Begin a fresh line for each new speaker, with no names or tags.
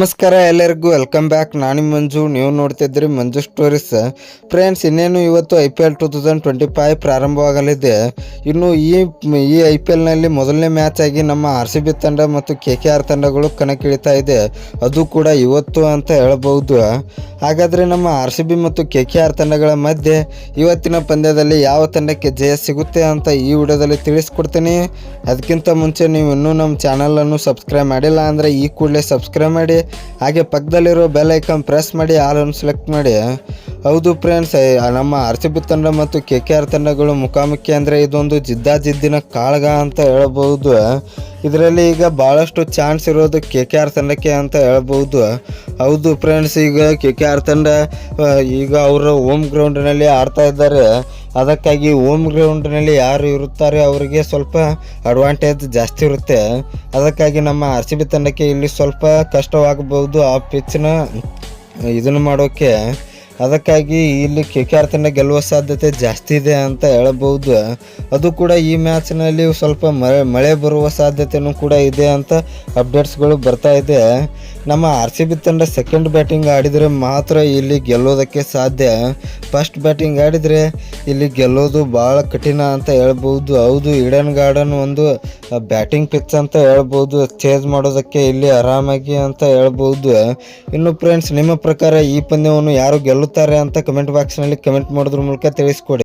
ನಮಸ್ಕಾರ ಎಲ್ಲರಿಗೂ welcome back ನಾನು ಮಂಜು, ನೀವು ನೋಡ್ತಿದ್ರಿ ಮಂಜು ಸ್ಟೋರೀಸ್ ಫ್ರೆಂಡ್ಸ್ ಇನ್ನೇನು ಇವತ್ತು I P L two thousand twenty five ಪ್ರಾರಂಭವಾಗಲಿದೆ. ಇನ್ನು ಈ ಈ ಐ ಪಿ ಎಲ್ನಲ್ಲಿ ಮೊದಲನೇ ಮ್ಯಾಚ್ ಆಗಿ ನಮ್ಮ ಆರ್ ಸಿ ಬಿ ತಂಡ ಮತ್ತು ಕೆ ಕೆ ಆರ್ ತಂಡಗಳು ಕಣಕ್ಕಿಳಿತಾ ಇದೆ. ಅದು ಕೂಡ ಇವತ್ತು ಅಂತ ಹೇಳಬಹುದು. ಹಾಗಾದರೆ ನಮ್ಮ ಆರ್ ಸಿ ಬಿ ಮತ್ತು ಕೆ ಕೆ ಆರ್ ತಂಡಗಳ ಮಧ್ಯೆ ಇವತ್ತಿನ ಪಂದ್ಯದಲ್ಲಿ ಯಾವ ತಂಡಕ್ಕೆ ಜಯ ಸಿಗುತ್ತೆ ಅಂತ ಈ ವಿಡಿಯೋದಲ್ಲಿ ತಿಳಿಸ್ಕೊಡ್ತೀನಿ. ಅದಕ್ಕಿಂತ ಮುಂಚೆ ನೀವು ಇನ್ನೂ ನಮ್ಮ ಚಾನಲನ್ನು ಸಬ್ಸ್ಕ್ರೈಬ್ ಮಾಡಿಲ್ಲ ಅಂದರೆ ಈ ಕೂಡಲೇ ಸಬ್ಸ್ಕ್ರೈಬ್ ಮಾಡಿ. ಹಾಗೆ ಪಕ್ಕದಲ್ಲಿರೋ ಬೆಲ್ ಐಕಾನ್ ಪ್ರೆಸ್ ಮಾಡಿ ಆಲನ್ನು ಸೆಲೆಕ್ಟ್ ಮಾಡಿ. ಹೌದು ಫ್ರೆಂಡ್ಸ್ ನಮ್ಮ ಆರ್ ಸಿ ಬಿ ತಂಡ ಮತ್ತು ಕೆ ಕೆ ಆರ್ ತಂಡಗಳು ಮುಖಾಮುಖಿ ಅಂದರೆ ಇದೊಂದು ಜಿದ್ದಾಜಿದ್ದಿನ ಕಾಳಗ ಅಂತ ಹೇಳ್ಬೋದು ಇದರಲ್ಲಿ ಈಗ ಭಾಳಷ್ಟು ಚಾನ್ಸ್ ಇರೋದು ಕೆ ಕೆ ಆರ್ ತಂಡಕ್ಕೆ ಅಂತ ಹೇಳ್ಬೋದು ಹೌದು ಫ್ರೆಂಡ್ಸ್ ಈಗ ಕೆ ಕೆ ಆರ್ ತಂಡ ಈಗ ಅವರು ಹೋಮ್ ಗ್ರೌಂಡ್ನಲ್ಲಿ ಆಡ್ತಾ ಇದ್ದಾರೆ. ಅದಕ್ಕಾಗಿ ಓಮ್ ಗ್ರೌಂಡ್ನಲ್ಲಿ ಯಾರು ಇರುತ್ತಾರೆ ಅವರಿಗೆ ಸ್ವಲ್ಪ ಅಡ್ವಾಂಟೇಜ್ ಜಾಸ್ತಿ ಇರುತ್ತೆ. ಅದಕ್ಕಾಗಿ ನಮ್ಮ ಆರ್ ಸಿ ಬಿ ತಂಡಕ್ಕೆ ಇಲ್ಲಿ ಸ್ವಲ್ಪ ಕಷ್ಟವಾಗಬಹುದು ಆ ಪಿಚ್ನ ಇದನ್ನು ಮಾಡೋಕ್ಕೆ ಅದಕ್ಕಾಗಿ ಇಲ್ಲಿ ಕೆ ಕೆ ಆರ್ ತಂಡ ಗೆಲ್ಲುವ ಸಾಧ್ಯತೆ ಜಾಸ್ತಿ ಇದೆ ಅಂತ ಹೇಳಬಹುದು. ಅದು ಕೂಡ ಈ ಮ್ಯಾಚ್ನಲ್ಲಿ ಸ್ವಲ್ಪ ಮಳೆ ಮಳೆ ಬರುವ ಸಾಧ್ಯತೆಯೂ ಕೂಡ ಇದೆ ಅಂತ ಅಪ್ಡೇಟ್ಸ್ಗಳು ಬರ್ತಾ ಇದೆ. ನಮ್ಮ ಆರ್ ಸಿ ಬಿ ತಂಡ ಸೆಕೆಂಡ್ ಬ್ಯಾಟಿಂಗ್ ಆಡಿದರೆ ಮಾತ್ರ ಇಲ್ಲಿ ಗೆಲ್ಲೋದಕ್ಕೆ ಸಾಧ್ಯ. ಫಸ್ಟ್ ಬ್ಯಾಟಿಂಗ್ ಆಡಿದರೆ ಇಲ್ಲಿ ಗೆಲ್ಲೋದು ಭಾಳ ಕಠಿಣ ಅಂತ ಹೇಳ್ಬೋದು. ಹೌದು ಈಡನ್ ಗಾರ್ಡನ್ ಒಂದು ಬ್ಯಾಟಿಂಗ್ ಪಿಚ್ ಅಂತ ಹೇಳ್ಬೋದು. ಚೇಂಜ್ ಮಾಡೋದಕ್ಕೆ ಇಲ್ಲಿ ಆರಾಮಾಗಿ ಅಂತ ಹೇಳ್ಬೋದು. ಇನ್ನು ಫ್ರೆಂಡ್ಸ್ ನಿಮ್ಮ ಪ್ರಕಾರ ಈ ಪಂದ್ಯವನ್ನು ಯಾರು ಗೆಲ್ಲುತ್ತಾರೆ ಅಂತ ಕಮೆಂಟ್ ಬಾಕ್ಸ್ನಲ್ಲಿ ಕಮೆಂಟ್ ಮಾಡೋದ್ರ ಮೂಲಕ ತಿಳಿಸ್ಕೊಡಿ.